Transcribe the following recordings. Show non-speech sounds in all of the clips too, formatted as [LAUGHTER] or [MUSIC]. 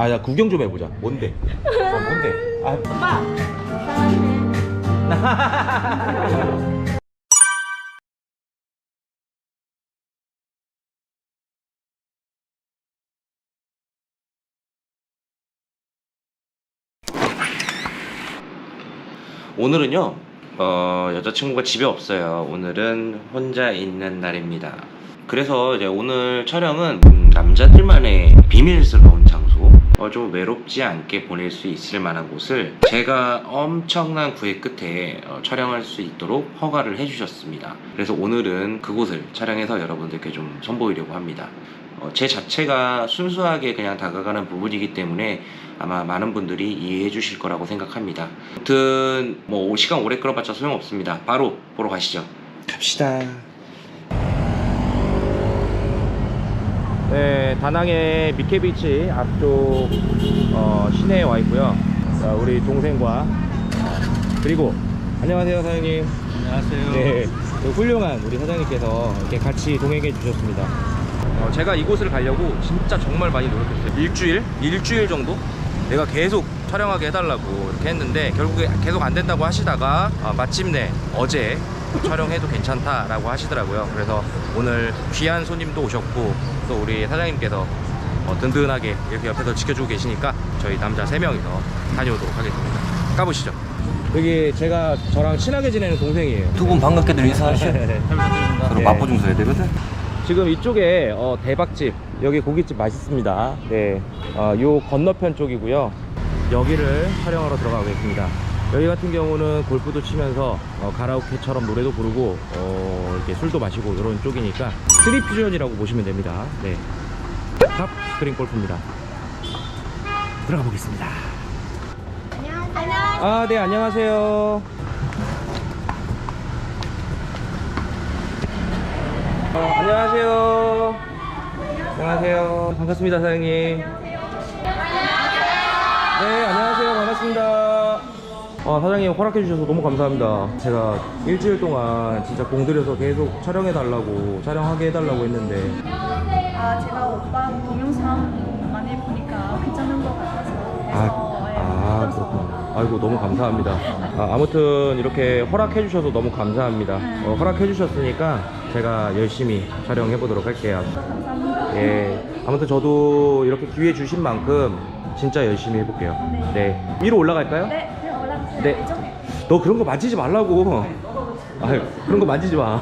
아, 야, 구경 좀 해보자. 뭔데? 어, 뭔데? 아, 오빠 [LAUGHS] 사랑해 오늘은요 어, 여자친구가 집에 없어요 오늘은 혼자 있는 날입니다 그래서 이제 오늘 촬영은 음, 남자들만의 비밀스러운 장소 어, 좀 외롭지 않게 보낼 수 있을 만한 곳을 제가 엄청난 구애 끝에 어, 촬영할 수 있도록 허가를 해주셨습니다 그래서 오늘은 그곳을 촬영해서 여러분들께 좀 선보이려고 합니다 어, 제 자체가 순수하게 그냥 다가가는 부분이기 때문에 아마 많은 분들이 이해해 주실 거라고 생각합니다. 아무튼 뭐 시간 오래 끌어봤자 소용없습니다. 바로 보러 가시죠. 갑시다. 네, 다낭의 미케비치 앞쪽 어, 시내에 와 있고요. 자, 우리 동생과 그리고 안녕하세요 사장님. 안녕하세요. 네, 그 훌륭한 우리 사장님께서 이렇게 같이 동행해 주셨습니다. 어, 제가 이곳을 가려고 진짜 정말 많이 노력했어요. 일주일? 일주일 정도? 내가 계속 촬영하게 해달라고 이렇게 했는데 결국에 계속 안 된다고 하시다가 아, 마침내 어제 촬영해도 괜찮다라고 하시더라고요. 그래서 오늘 귀한 손님도 오셨고 또 우리 사장님께서 어, 든든하게 이렇게 옆에서 지켜주고 계시니까 저희 남자 세명이서 다녀오도록 하겠습니다. 가보시죠. 여기 제가 저랑 친하게 지내는 동생이에요. 두 분 반갑게들 인사하시죠. [LAUGHS] 서로 네. 맛보 좀 써야 되거든. 지금 이쪽에 어, 대박집 여기 고깃집 맛있습니다 네, 어, 요 건너편 쪽이고요 여기를 촬영하러 들어가겠습니다 여기 같은 경우는 골프도 치면서 어, 가라오케처럼 노래도 부르고 어, 이렇게 술도 마시고 이런 쪽이니까 스리 퓨전이라고 보시면 됩니다. 네, 탑 스크린 골프입니다. 들어가 보겠습니다. 안녕하세요. 아네 안녕하세요. 어, 안녕하세요. 안녕하세요. 반갑습니다 사장님. 네 안녕하세요. 반갑습니다 어, 사장님 허락해 주셔서 너무 감사합니다 제가 일주일 동안 진짜 공들여서 계속 촬영해 달라고 촬영하게 해달라고 했는데 아 제가 오빠 동영상 많이 보니까 괜찮은 것 같아서 아, 예, 아 믿어서. 그렇구나. 아이고 너무 감사합니다. 아, 아무튼 이렇게 허락해 주셔서 너무 감사합니다. 어, 허락해 주셨으니까 제가 열심히 촬영해 보도록 할게요. 감사합니다 예. 아무튼 저도 이렇게 기회 주신 만큼 진짜 열심히 해볼게요. 네. 위로 올라갈까요? 네, 네 네. 너 그런 거 만지지 말라고. 아, 그런 거 만지지 마.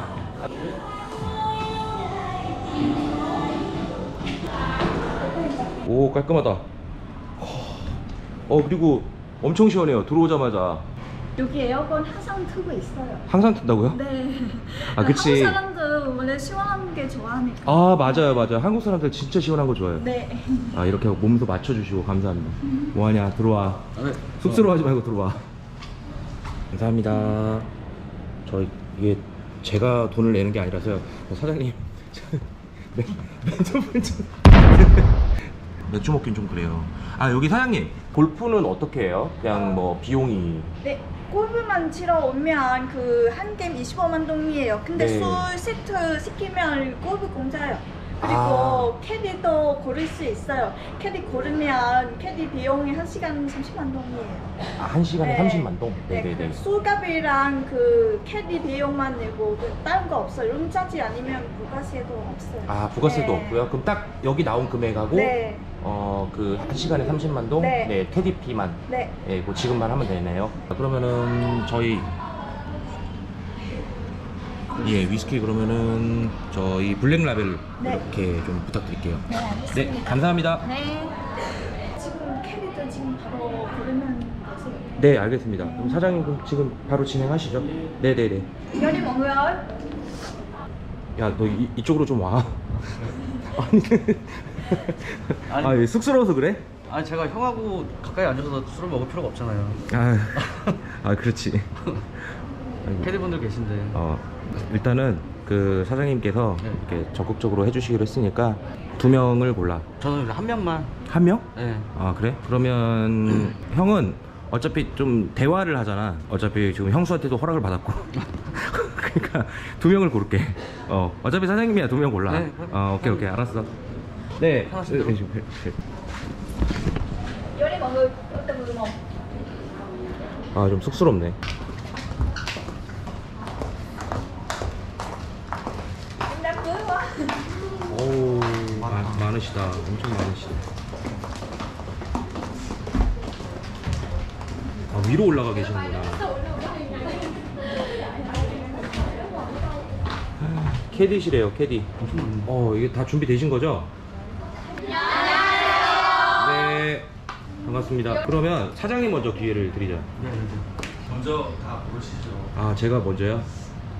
오 깔끔하다. 어 그리고 엄청 시원해요. 들어오자마자 여기 에어컨 항상 트고 있어요 항상 튼다고요? 네 아, 그치. 한국 사람들 원래 시원한 게 좋아하니까 아 맞아요 맞아요. 한국 사람들 진짜 시원한 거 좋아해요. 네 아 이렇게 몸도 맞춰주시고 감사합니다. [LAUGHS] 뭐하냐 들어와. 쑥스러워하지 말고 들어와. 감사합니다. 저 이게 제가 돈을 내는 게 아니라서요. 어, 사장님 맥- 맥주 좀 맥주 먹긴 좀 그래요. 아 여기 사장님 골프는 어떻게 해요? 그냥 뭐 비용이 네, 골프만 치러 오면 그 한 게임 25만 동이에요. 근데 네. 술 세트 시키면 골프 공짜예요. 그리고 아. 캐디도 고를 수 있어요. 캐디 고르면 캐디 비용이 한 시간 30만 동이에요. 아, 한 시간에 네. 30만 동. 네, 네네네. 그 술값이랑 그 캐디 비용만 내고 그 다른 거 없어요. 룸짜지 아니면 부가세도 없어요. 아 부가세도 네. 없고요. 그럼 딱 여기 나온 금액하고 네, 어그 한 시간에 30만 동. 네. 네 테디피만. 네. 예, 그 지금만 하면 되네요. 그러면은 저희 예 위스키 그러면은 저희 블랙 라벨 네. 이렇게 좀 부탁드릴게요. 네, 알겠습니다. 네 감사합니다. 네. 지금 캐디도 지금 바로 고르면 되세요. 네 알겠습니다. 그럼 사장님 그럼 지금 바로 진행하시죠. 네 네 네. 연이 뭔가요? 야너 이쪽으로 좀 와. [LAUGHS] 아니. 아니. 아, 예, 쑥스러워서 그래? 아 제가 형하고 가까이 앉아서 술을 먹을 필요가 없잖아요. 아, [LAUGHS] 아 그렇지. 아이고. 캐디분들 계신데. 어, 일단은 그 사장님께서 네. 이렇게 적극적으로 해주시기로 했으니까 두 명을 골라. 저는 한 명만. 한 명? 네. 아 그래? 그러면 [CLEARS THROAT] 형은 어차피 좀 대화를 하잖아. 어차피 지금 형수한테도 허락을 받았고. [LAUGHS] 그러니까 두 명을 고를게. 어, 어차피 사장님이야 두 명 골라. 네. 어, 오케이 오케이 알았어. 네. 하나씩 들어. 네, 네, 네. mọi người có từng người một 아 좀 쑥스럽네 em đám cưới quá 오 많, 많으시다 엄청 많으시다 아 위로 올라가 계시는구나 캐디시래요 캐디 어 이게 다 준비되신 거죠? 네 반갑습니다 그러면 사장님 먼저 기회를 드리자 네, 네. 먼저 다 부르시죠. 아 제가 먼저요?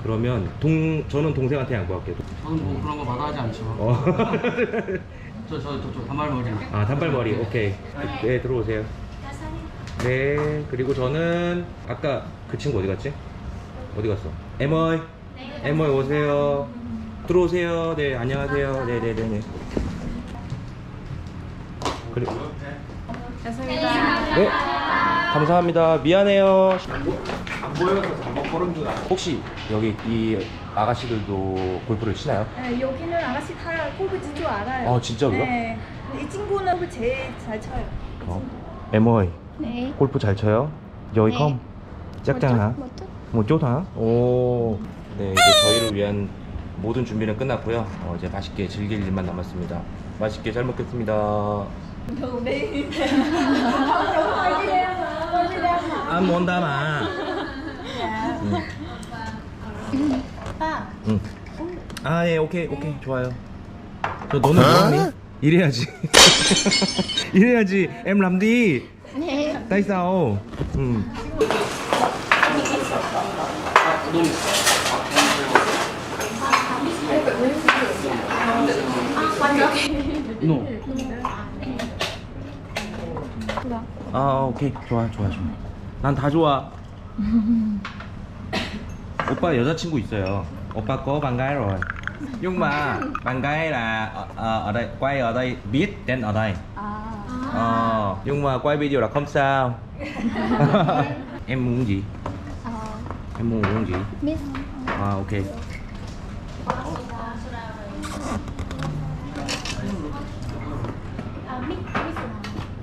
그러면 동 저는 동생한테 양보할게요 저는 뭐 그런 거 마다하지 않죠. 어. [LAUGHS] 저, 저, 저, 저 단발머리. 아 단발머리. 오케이. 네 들어오세요. 네 그리고 저는 아까 그 친구 어디 갔지? 어디 갔어? 에머이 에머이 오세요. 들어오세요. 네 안녕하세요. 네네네네. 그래 네 감사합니다. 미안해요. 안 보여서 잘못 걸은 줄 혹시 여기 이 아가씨들도 골프를 치나요? 네, 여기는 아가씨 다 골프 칠줄 알아요 아, 진짜로요? 네이 친구는 골프 제일 잘 쳐요 어. 에머이 네. 골프 잘 쳐요? 여기 네. 컴 chút 뭐 좋다. 오. 네, 이제 저희를 위한 모든 준비는 끝났고요. 어, 이제 맛있게 즐길 일만 남았습니다. 맛있게 잘 먹겠습니다. 안 mon다마. À 응. 아, 예, 오케이, 오케이, 좋아요. 저 너는 뭐하니? 이래야지. [LAUGHS] 이래야지. làm đi. nè tại sao? 음. 노. 아 오케이 좋아 좋아 좋아 난 다 좋아 [LAUGHS] 오빠 여자친구 있어요 오빠 có bạn gái rồi nhưng mà bạn gái là ở, ở, ở đây quay ở đây biết đến ở đây ờ, nhưng mà quay video là không sao em muốn gì ờ em muốn uống gì biết 아 오케이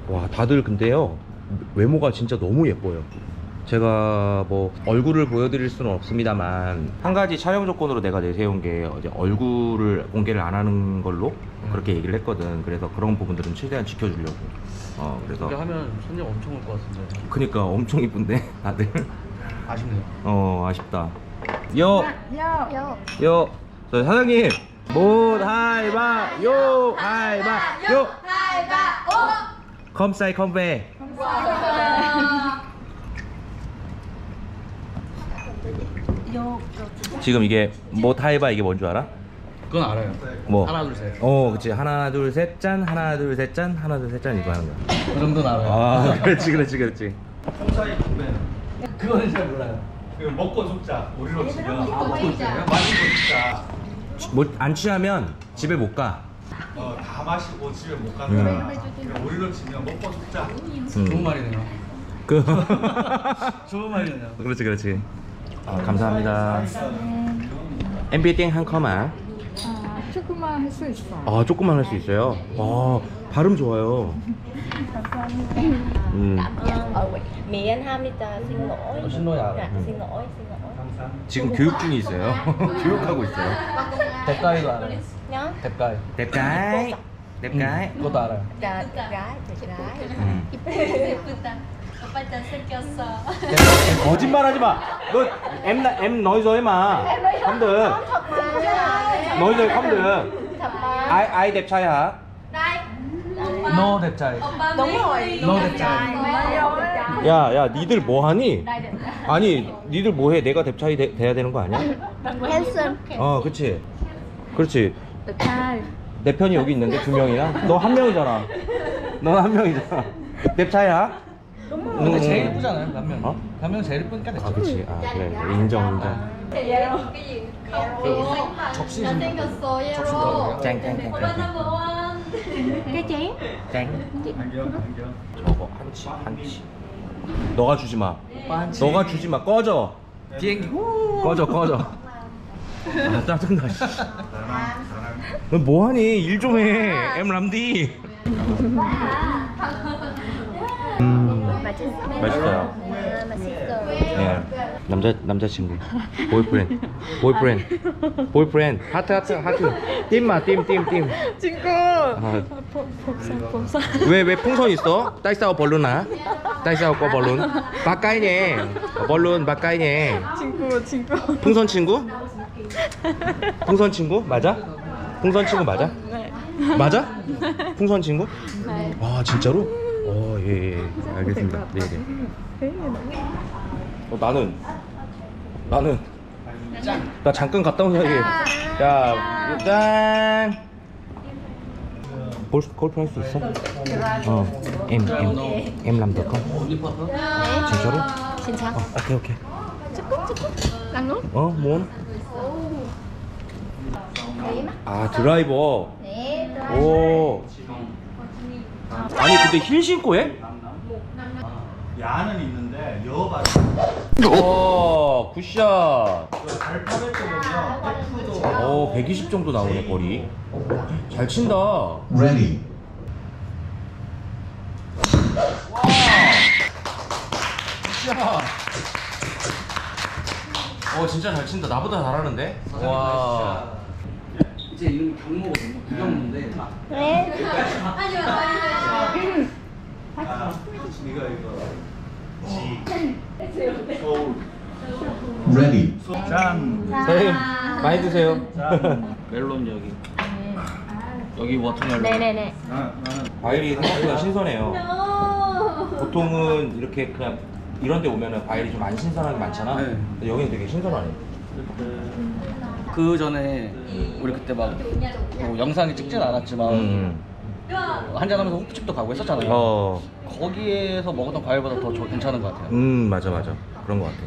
와 다들 근데요 외모가 진짜 너무 예뻐요 제가 뭐 얼굴을 보여드릴 수는 없습니다만 한 가지 촬영 조건으로 내가 내세운 게 이제 얼굴을 공개를 안 하는 걸로 그렇게 얘기를 했거든. 그래서 그런 부분들은 최대한 지켜주려고. 어 그래서 그렇게 하면 손님 엄청 올 것 같은데. 그니까 엄청 이쁜데 다들? 아쉽네요. 어 아쉽다. 요! vô 요, 저 사장님, 못 하이바, 요, 하이바, 요, 컴사이 컴베. 지금 이게 못 하이바 이게 뭔 줄 알아? 그건 알아요. 뭐? 하나, 둘, 셋. 어, 그치. 하나, 둘, 셋, 짠. 하나, 둘, 셋, 짠. 하나, 둘, 셋, 짠. 이거 하는 거야. 그 정도는 알아요. 아, [LAUGHS] 그렇지, 그렇지, 그렇지. 그거는 잘 몰라요. 그 먹고 죽자 우리로 치면 아, 먹고 있어요? 마시고 죽자 뭐, 안 취하면 집에 못 가. 어, 다 마시고 집에 못 음. 간다 그냥 우리로 치면 먹고 죽자 좋은 음. 말이네요. 그. [LAUGHS] 좋은 말이네요. 그렇지, 그렇지. 아, 감사합니다. MBA 땡한 컴아. à, 조금만 할 수 있어 아 조금만 할 수 있어요. 아 발음 좋아요. 음 Ờ, anh đi ta xin lỗi Ờ, dạ, xin lỗi xin lỗi 지금 교육 중에 있어요. 교육하고 있어요. 대가이도 알아요. nhớ 대가이. đẹp gái. 그것도 알아요. Đẹp gái 음. Cha 생겼어 거짓말하지 마. 너 được. Nói dối không được. Ai ai đẹp trai hả? 노 대짜이. đúng rồi 노 대짜이. 야, 야, 니들 뭐 하니? 아니, 니들 뭐 해? 내가 돼, 돼야 되는 거 아니야? 어, 그렇지. 그렇지. 내 편이 여기 있는데 두 명이나? 너한 명이잖아. 넌 한 명이잖아. 내 차야? 근데 제일 예쁘잖아요, 남면. 어? 남면 제일 예쁘니까 아, 됐죠. 그치. 아, 그래. 그래. 인정, 인정. 접시 좀. 생겼어 접시도 짱, 짱, 짱, 짱. cái chén 짱. 저거 한치, 한치. 너가 주지 마. 반치. 너가 주지 마. 꺼져. 비행기. 꺼져, 꺼져. 아, 짜증나. 씨. 너 뭐하니? 일 좀 해. em làm đi. 음, 맛있어요. 맛있어요. 아. 네. 남자 남자친구. 보이프렌드. 보이프렌드. 보이프렌드. 하트 하트 하트. 띠마 띠띠 띠. 친구. 아. 왜, 왜 풍선 있어? Tại sao balloon hả? Tại sao có balloon? 바까이 nhé. balloon 바까이 nhé. 친구 친구. 풍선 친구? 풍선 친구? 맞아? 풍선 친구 맞아? 네. 맞아? 풍선 친구? 네. 와 진짜로? 어, 예, 예. 알겠습니다. 네, 네. 어, 나는 나는 나 잠깐 갔다 온 사이에 야, 짠. 골프 골프 할 수 있어? 어, em làm được không? 진짜로? 진짜? 어, 오케이 오케이. ăn nút. 어, 뭔? 아 드라이버. 네. 오. 아니 근데 힐 신고 해? 야는 있는데 여가 오 굿샷. 알파벳 보면 F도 오120 정도 나오네 거리. 잘 친다. Ready. 굿샷. 어 진짜 잘 친다. 나보다 잘하는데? 와. 이제 이름 경모거든요. 구경모인데 네. 아, 이거 이거 G 서울 Ready. 짠 선생님 많이 드세요. 짠. 멜론 여기. 여기 워터멜론. 네네네. 나, 나는 과일이 생각보다 신선해요. 보통은 이렇게 그냥 이런 데 오면은 과일이 좀 안 신선한 게 많잖아. 네. 근데 여기는 되게 신선하네. 그 전에 우리 그때 막 뭐 영상에 찍진 않았지만 음. 한잔하면서 호프집도 가고 했었잖아요. 어. 거기에서 먹었던 과일보다 더 좋- 괜찮은 것 같아요. 음 맞아 맞아 그런 것 같아.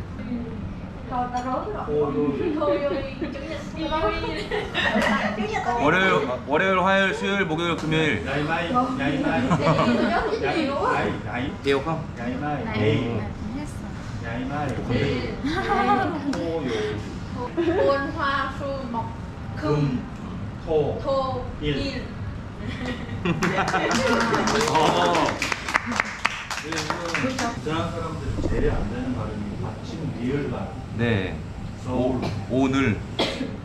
월요일 월요일 화요일 수요일 목요일 금요일. 야이마이 야이마이 야이 야이 대요 형. 야 Buôn hoa su mọc 금, 토, thô 일. il. 부산 사람들 제일 안 되는 발음이 아침 리을 발 네. 서울 오늘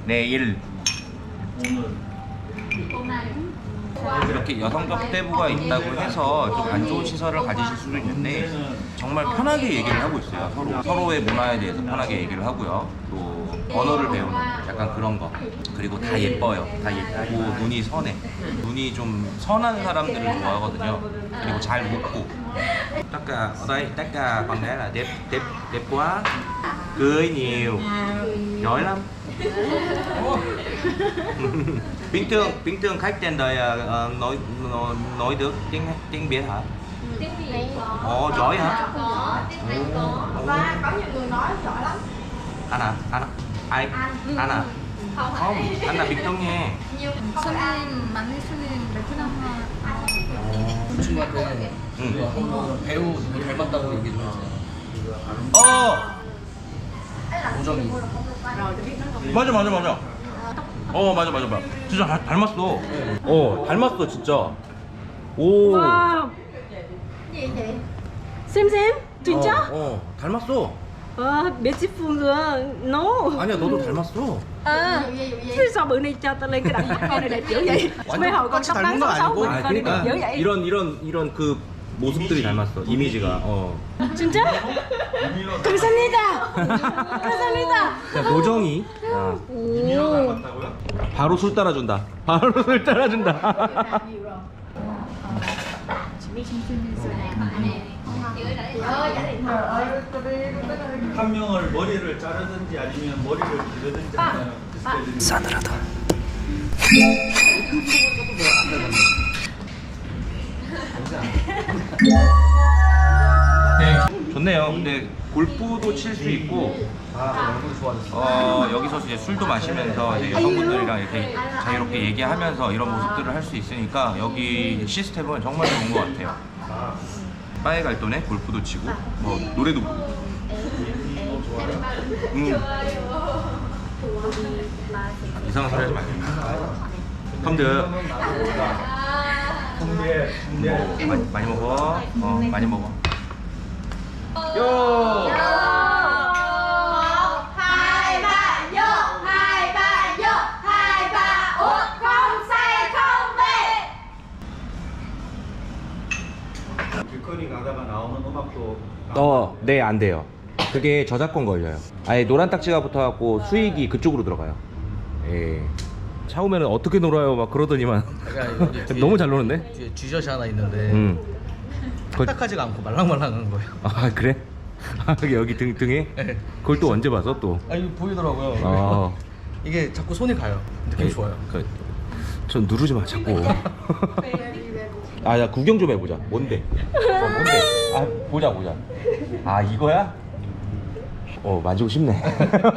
내일 오늘 이렇게 여성적 떼부가 있다고 해서 좀 안 좋은 시설을 가지실 수도 있는데 정말 편하게 얘기를 하고 있어요. 서로 서로의 문화에 대해서 편하게 얘기를 하고요. 또 언어를 배우는 약간 그런 거. 그리고 다 예뻐요. 다 예쁘고 눈이 선해. 눈이 좀 선한 사람들을 좋아하거든요. 그리고 잘 웃고. tất cả ở đây tất cả con gái là đẹp đẹp đẹp quá cười nhiều giỏi lắm bình thường bình thường khách trên đời ờ, ờ, nói nói, nói được tiếng tiếng việt hả Tiếng Việt ồ giỏi hả có, tiếng Anh có. Và có những người nói giỏi lắm. anh à anh à? Anh à Không không phải. anh là việt đông nha Nhiều 손님 베트남화 그 친구한테 응. 그 한번 배우 누구 닮았다고 얘기 좀 했어요. 어 우정이. 맞아 맞아 맞아 어 맞아 맞아 맞아 진짜 닮- 닮았어 어 닮았어 진짜 오 Wow. gì vậy? Xem xem. 진짜? 어, 어 닮았어 Ờ, beautiful rồi. No. 아니야 너도 닮았어 À, thế sao bữa nay cho tao lên cái đẳng con này đẹp dữ vậy? Mấy hồi con cấp bán số sáu bữa nay con này đẹp dữ vậy? 이런 이런 이런 그 모습들이 닮았어 이미지가 어 진짜? 감사합니다. 감사합니다. 자, 노정이 아, 이민호 닮았다고요? 바로 술 따라준다 바로 술 따라준다 한 명을 머리를 자르든지 아니면 머리를 기르든지 하면 싸늘하다. 좋네요. 근데 골프도 칠 수 있고 어, 여기서 이제 술도 마시면서 이제 여성분들이랑 이렇게 자유롭게 얘기하면서 이런 모습들을 할 수 있으니까 여기 시스템은 정말 좋은 것 같아요. 바에 갈 돈에 골프도 치고 뭐 노래도 부르고. 음. 이상한 소리 하지 말고. 형들 준비해 준비해 많이, 많이 먹어. 어, 많이 먹어. 요! 음악도 어, 네, 안 돼요. 그게 저작권 걸려요. 아예 노란 딱지가 붙어갖고 수익이 그쪽으로 들어가요. 예. 차오면은 어떻게 놀아요? 막 그러더니만. 그러니까 여기 [LAUGHS] 뒤에- 너무 잘 노는데? 뒤에 쥐젖이 하나 있는데 음. 그, 딱딱하지가 않고 말랑말랑한 거예요. 아, 그래? 아, 여기, 여기 등, 등에? [LAUGHS] 네. 그걸 또 언제 봐서 또? 아 이거 보이더라고요. 아. [LAUGHS] 이게 자꾸 손이 가요. 느낌이 네, 좋아요. 그, 전 누르지 마, 자꾸. 아, 야, 구경 좀 해보자. 뭔데? 어, 뭔데? 아, 보자, 보자. 아, 이거야? 어, 만지고 싶네.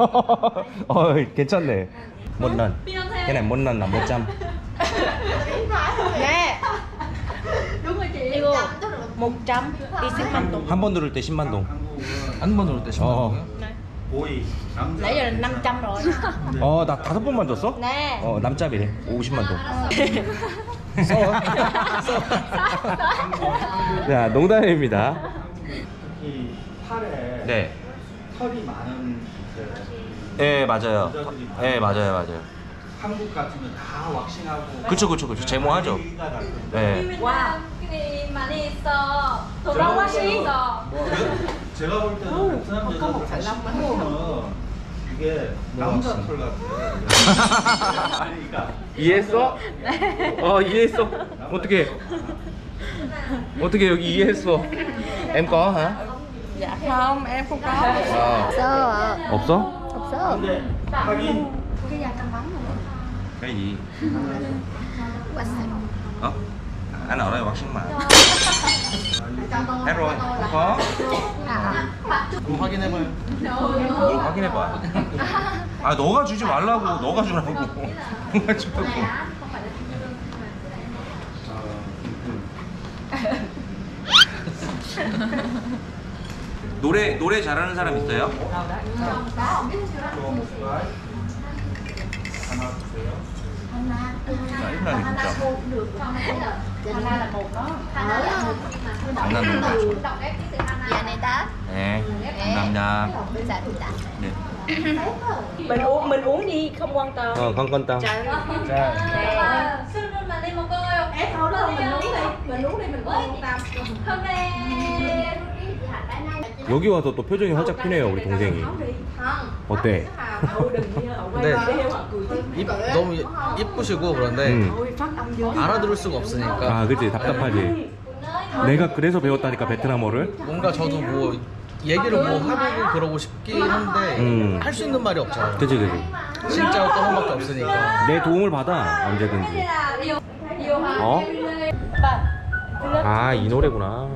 [LAUGHS] 어, 괜찮네. 못난. 걔네 못난 나, 못잠. nè đúng rồi chị 이거 100 đi xích manh tùng 한번 누를 때 10만 동. 한 번 누를 때 10만 어. 원이요? 보이 남자 nãy giờ là 500 rồi 어, 나 다섯 번만 줬어? nè 어, 남짭이래. 50만 동. 싸워. 자, 농담입니다. 팔에 네. 털이 많은 이제 예, 맞아요. 예, 맞아요, 맞아요. 한국 같으면 다 왁싱하고 그쵸, 그쵸, 그쵸. 제모하죠. 예. wow cái gì mà đi 있어 돌아와 있어 제가- 제가 볼 때는 베트남 여자들 다 씹으면 이게 남자 털 같아 아니 [LAUGHS] 그러니까 이해했어? 어 이해했어 어떻게 어떻게 여기 이해했어 em có hả dạ không em không có 어. sơ ạ 없어 없어 da căng bắn rồi cái gì quá xịn 어 anh ở đây bác sĩ mà hết rồi không có à 한번 확인해봐요. 뭘 확인해봐 아 너가 주지 말라고 너가 주라고 너가 주라고 노래 노래 잘하는 사람 있어요? 하나 주세요 짜증나네 진짜 Hana là một đó 장난으로 dạ này ta 네 감사합니다 dạ dạ 네. mình uống mình uống đi không quan tâm 어 건건땅 자, sư luôn mà đi một cô ơi em thôi đâu mình uống đi mình uống đi mình uống quan tâm hôm nay 여기 와서 또 표정이 활짝 피네요 우리 동생이 어때? 근데 입, 너무 예- 예쁘시고 그런데 음. 알아들을 수가 없으니까 아 그치 답답하지 내가 그래서 배웠다니까 베트남어를 뭔가 저도 뭐 얘기를 뭐 해보고 그러고 싶긴 한데 음. 할 수 있는 말이 없잖아요. 그치 그치 진짜 어떤 번밖에 없으니까. 내 도움을 받아 언제든지 어? 아 이 노래구나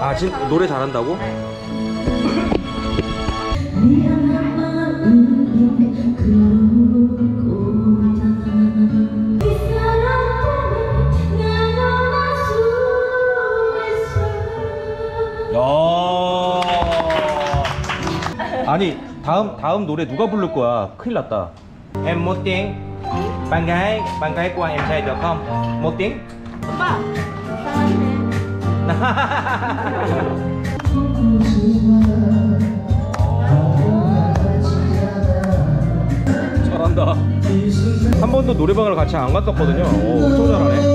아 진, 노래 잘한다고? 야 아니 다음 다음 노래 누가 부를 거야 큰일 났다 bạn gái qua em chơi được không một tiếng 잘한다. 한 번도 노래방을 같이 안 갔었거든요. 오, 엄청 잘하네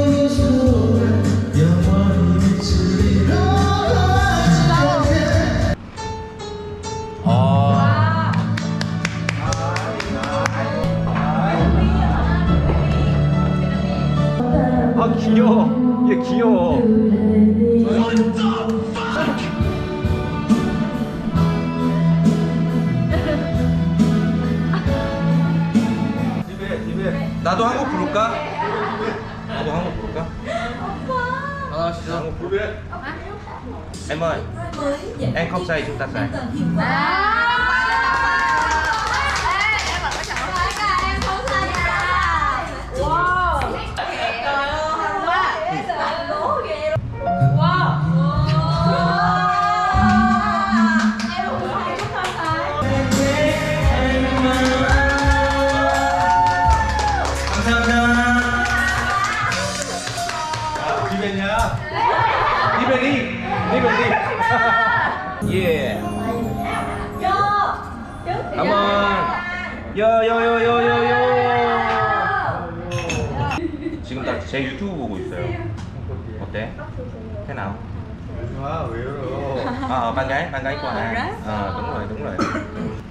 bạn gái, bạn gái của Hà. Ờ, đúng rồi, đúng rồi.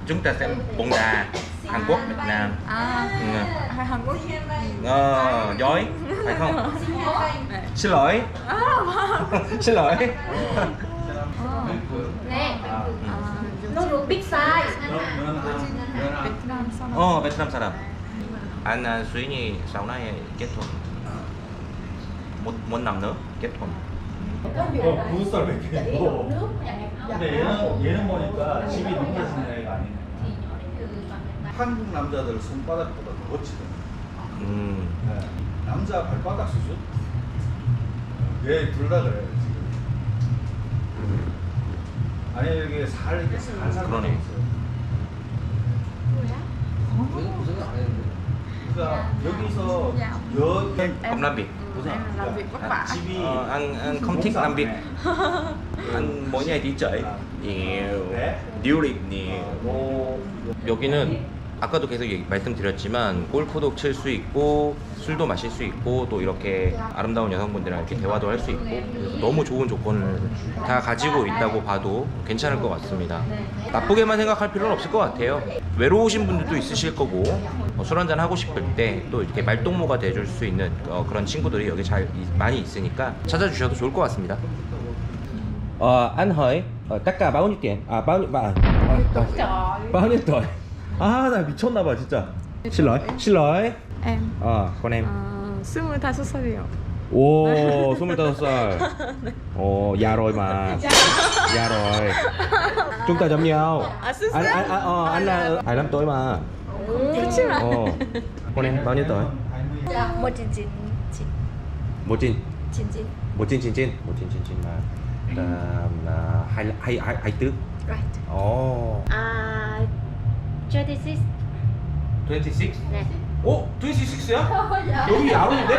Chúng ta sẽ bóng đá Hàn Quốc, Việt Nam. À, Ừ. Hàn Quốc. Ờ, dối, phải không? Xin lỗi. Xin lỗi. 네. 너무 big size. Ồ, Việt Nam 사람. Anh à, suy nghĩ sau này kết hôn. Một một năm nữa kết hôn. 어, 부부살 맥이고. 근데 얘는 얘는 보니까 집이 능계신 애가 아니네. 한국 남자들 손바닥보다 더 거치거든. 음. 네. 남자 발바닥 수준? 얘둘다 그래 지금. 아니 이게 살 이렇게 살살 그러네. 있어요. 고생 안 했는데. 그러니까 여기서 여 Không làm việc. Em làm việc vất vả. 집이 Ờ, anh anh không thích làm việc. anh mỗi ngày đi chơi nhiều 뉴릭 nhiều 여기는 아까도 계속 얘기, 말씀드렸지만 골프도 칠 수 있고 술도 마실 수 있고 또 이렇게 아름다운 여성분들이랑 이렇게 대화도 할 수 있고 그래서 너무 좋은 조건을 다 가지고 있다고 봐도 괜찮을 것 같습니다. 나쁘게만 생각할 필요는 없을 것 같아요. 외로우신 분들도 있으실 거고 어, 술 한잔 하고 싶을 때 또 이렇게 말동무가 돼줄 수 있는 어, 그런 친구들이 여기 잘 이- 많이 있으니까 찾아주셔도 좋을 것 같습니다 Ờ, anh hỏi ờ, tất cả bao nhiêu tiền? À bao nhiêu bạn? bao nhiêu tuổi? 아, 나 미쳤나 봐, 진짜. xin lỗi, xin lỗi. Em 어, con em. uh, 25살이요. Ồ, 25살. Ồ, già rồi mà. Già rồi. Chúng ta giống nhau. À, xíu Anh xíu. anh anh ờ, anh là 25 tuổi mà. 그렇지만. Ồ. Con em bao nhiêu tuổi? 뭐 진진 진 Một chín. 진진. Chín chín là là là hai hai hai hai tứ. Right. Ồ. 아, 26. 26. 네. 어? 26야? 여기 야로인데?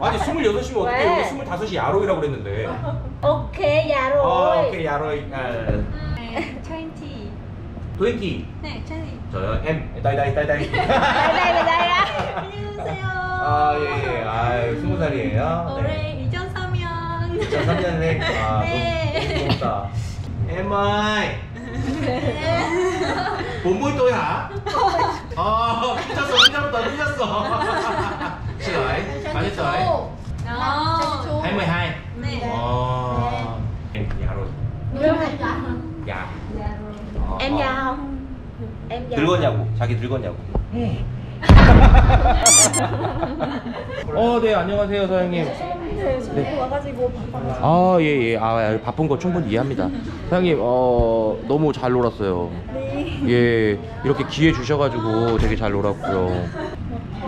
아니 26이면 어떻게 왜? 여기 25이 야로이라고 그랬는데 오케이, 야로. 아 오케이 야로이 아, 20. 20 네, 20. 저요 M 다이 다이 다이 다이 나이다, 나이다. 안녕하세요. 아 예예 아 20살이에요 올해 2003년. 2003년생 아 네. 너무 고맙다 Em ơi bốn mươi tuổi hả? Ờ, 미쳤어, 미쳤다, 미쳤어. Xin lỗi, bao nhiêu tuổi? 어. 22. 네. Ồ. Em già rồi. Già. Ờ, Em ờ. già không? Em già. 늙었냐고. 자기 늙었냐고. [LAUGHS] 어, 네, 안녕하세요, 사장님. 네, 저희 와가지고 바빠가지고. 아, 예, 예. 아, 바쁜 거 충분히 이해합니다. 사장님, 어, 너무 잘 놀았어요. 네. 예, 이렇게 기회 주셔가지고 되게 잘 놀았고요. 뭐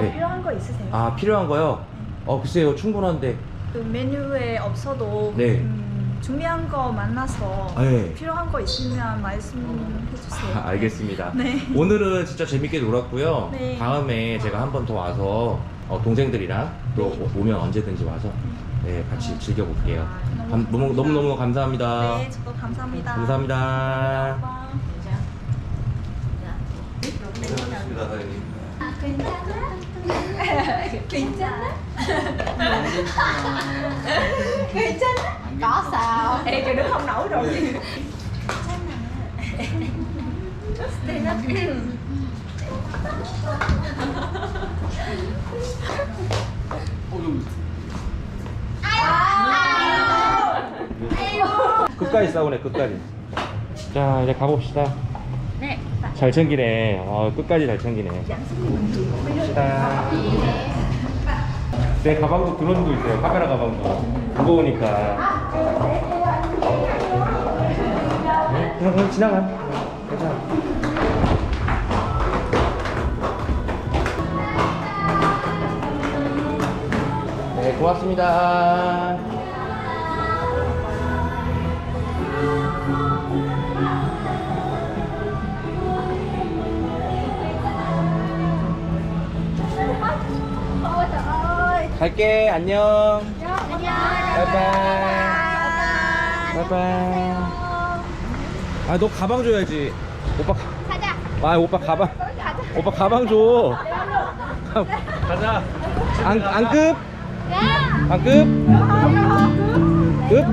네. 필요한 거 있으세요? 아, 필요한 거요? 어, 글쎄요, 충분한데. 그 메뉴에 없어도 네. 음, 준비한 거 만나서 아, 예. 필요한 거 있으면 말씀해 주세요. 아, 알겠습니다. 네. 오늘은 진짜 재밌게 놀았고요. 네. 다음에 제가 한 번 더 와서 어, 동생들이랑 또 오- 오면 언제든지 와서 네, 같이 즐겨볼게요. 감- 너무, 너무 너무 감사합니다. 네, 저도 감사합니다. 감사합니다. 오빠. 고맙습니다, 사장님. [LAUGHS] 괜찮아? 괜찮아? Có sao? Ê, trời đứng không nổi rồi. 끝까지 싸우네, 끝까지. 자, 이제 가봅시다. 네. 잘 챙기네. 어, 끝까지 잘 챙기네. 갑시다. 내 가방도 드론도 있어요. 카메라 가방도. 무거우니까. 네, 그냥, 그냥 지나가. 괜찮아. 네, 고맙습니다. 갈게. 안녕. 바이바이. 바이바이. 아, 너 가방 줘야지. 오빠, 가- 가자. 아, 오빠 가방. 오빠 가방 줘. 가자. 안, 안 급? 야. 안 급? 급?